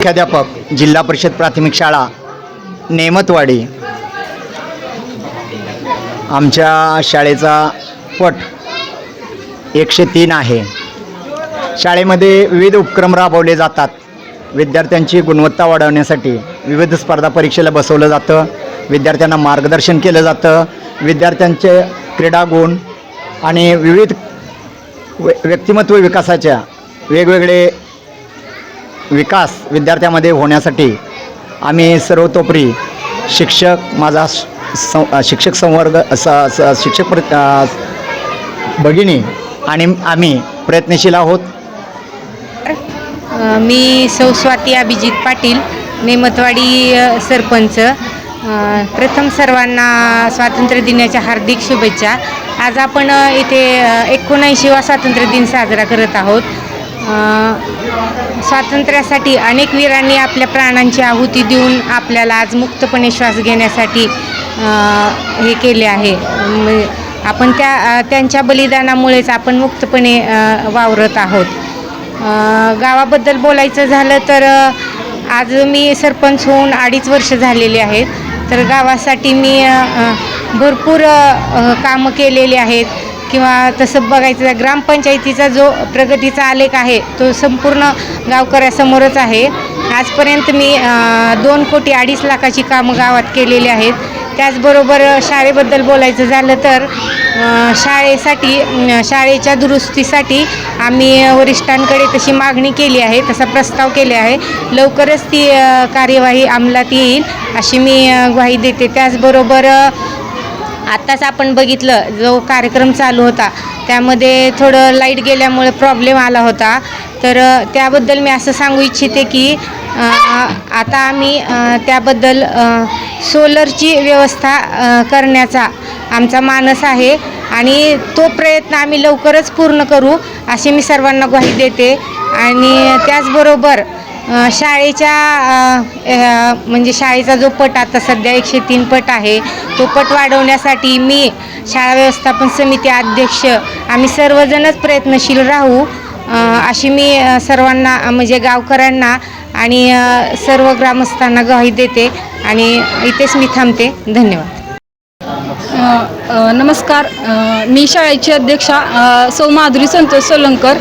मुख्याध्यापक जिल्हा परिषद प्राथमिक शाळा नेमतवाडी. आमच्या शाळेचा पट एकशे तीन आहे. शाळेमध्ये विविध उपक्रम राबवले जातात. विद्यार्थ्यांची गुणवत्ता वाढवण्यासाठी विविध स्पर्धा परीक्षेला बसवलं जातं. विद्यार्थ्यांना मार्गदर्शन केलं जातं. विद्यार्थ्यांचे क्रीडा गुण आणि विविध व्य व्यक्तिमत्व विकासाच्या वेगवेगळे विकास विद्यार्थ्यामध्ये होण्यासाठी आम्ही सर्वतोपरी शिक्षक माझा सं शिक्षक संवर्ग स स शिक्षक प्र भगिनी आणि आम्ही प्रयत्नशील आहोत. मी सौ स्वाती अभिजित पाटील नेमतवाडी सरपंच. प्रथम सर्वांना स्वातंत्र्य दिनाच्या हार्दिक शुभेच्छा. आज आपण इथे एकोणऐंशीवा स्वातंत्र्य दिन साजरा करत आहोत. स्वातंत्र्यासाठी अनेक वीरांनी आपल्या प्राणांची आहुती देऊन आपल्याला आज मुक्तपणे श्वास घेण्यासाठी हे केले आहे. म्हणजे आपण त्या त्यांच्या बलिदानामुळेच आपण मुक्तपणे वावरत आहोत. गावाबद्दल बोलायचं झालं तर आज मी सरपंच होऊन अडीच वर्ष झालेली आहेत. तर गावासाठी मी भरपूर कामं केलेली आहेत. किंवा तसं बघायचं ग्रामपंचायतीचा जो प्रगतीचा आलेख आहे तो संपूर्ण गावकऱ्यासमोरच आहे. आजपर्यंत मी दोन कोटी अडीच लाखाची कामं गावात केलेली आहेत. त्याचबरोबर शाळेबद्दल बोलायचं झालं तर शाळेसाठी शाळेच्या दुरुस्तीसाठी आम्ही वरिष्ठांकडे तशी मागणी केली आहे तसा प्रस्ताव केले आहे. लवकरच ती कार्यवाही अंमलात येईल अशी मी ग्वाही देते. त्याचबरोबर आत्ताच आपण बघितलं जो कार्यक्रम चालू होता त्यामध्ये थोडं लाइट गेल्यामुळे प्रॉब्लेम आला होता. तर त्याबद्दल मी असं सांगू इच्छिते की आता आम्ही त्याबद्दल सोलरची व्यवस्था करण्याचा आमचा मानस आहे आणि तो प्रयत्न आम्ही लवकरच पूर्ण करू अशी मी सर्वांना ग्वाही देते. आणि त्याचबरोबर शाळेच्या म्हणजे शाळेचा जो पट आता सध्या एकशे तीन पट आहे तो पट वाढवण्यासाठी मी शाळा व्यवस्थापन समिती अध्यक्ष आम्ही सर्वजणच प्रयत्नशील राहू अशी मी सर्वांना म्हणजे गावकऱ्यांना आणि सर्व ग्रामस्थांना ग्वाही देते आणि इथेच मी थांबते. धन्यवाद. नमस्कार. मी शाळेची अध्यक्षा सौ माधुरी संतोष सोलंकर.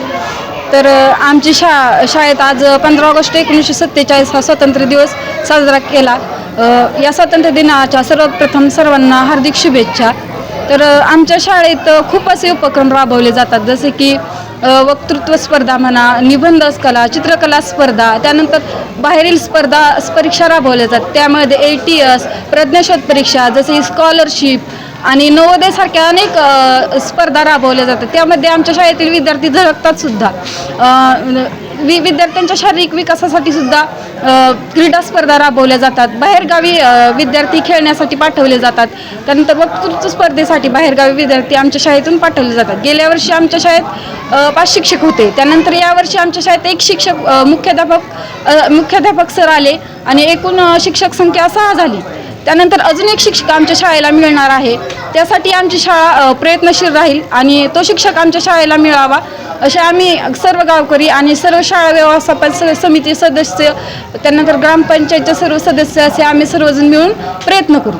तर आमची शा शाळेत आज पंधरा ऑगस्ट एकोणीसशे सत्तेचाळीस हा स्वातंत्र्य दिवस साजरा केला. या स्वातंत्र्य दिनाच्या सर्वप्रथम सर्वांना हार्दिक शुभेच्छा. तर आमच्या शाळेत खूप असे उपक्रम राबवले जातात. जसे की वक्तृत्व स्पर्धा म्हणा निबंध कला चित्रकला स्पर्धा त्यानंतर बाहेरील स्पर्धा परीक्षा राबवल्या जातात. त्यामध्ये ए टी एस प्रज्ञाशोध परीक्षा जसे स्कॉलरशिप आणि नवोदयसारख्या अनेक स्पर्धा राबवल्या जातात. त्यामध्ये आमच्या शाळेतील विद्यार्थी झळकतात सुद्धा. वि विद्यार्थ्यांच्या शारीरिक विकासासाठी सुद्धा क्रीडा स्पर्धा राबवल्या जातात. बाहेरगावी विद्यार्थी खेळण्यासाठी पाठवले जातात. त्यानंतर वक्तृत्व स्पर्धेसाठी बाहेरगावी विद्यार्थी आमच्या शाळेतून पाठवले जातात. गेल्या वर्षी आमच्या शाळेत पाच शिक्षक होते. त्यानंतर यावर्षी आमच्या शाळेत एक शिक्षक मुख्याध्यापक मुख्याध्यापक सर आले आणि एकूण शिक्षक संख्या सहा झाली. त्यानंतर अजून एक शिक्षक आमच्या शाळेला मिळणार आहे. त्यासाठी आमची शाळा प्रयत्नशील राहील आणि तो शिक्षक आमच्या शाळेला मिळावा असे आम्ही सर्व गावकरी आणि सर्व शाळा व्यवस्थापन स समिती सदस्य त्यानंतर ग्रामपंचायतचे सर्व सदस्य असे आम्ही सर्वजण मिळून प्रयत्न करू.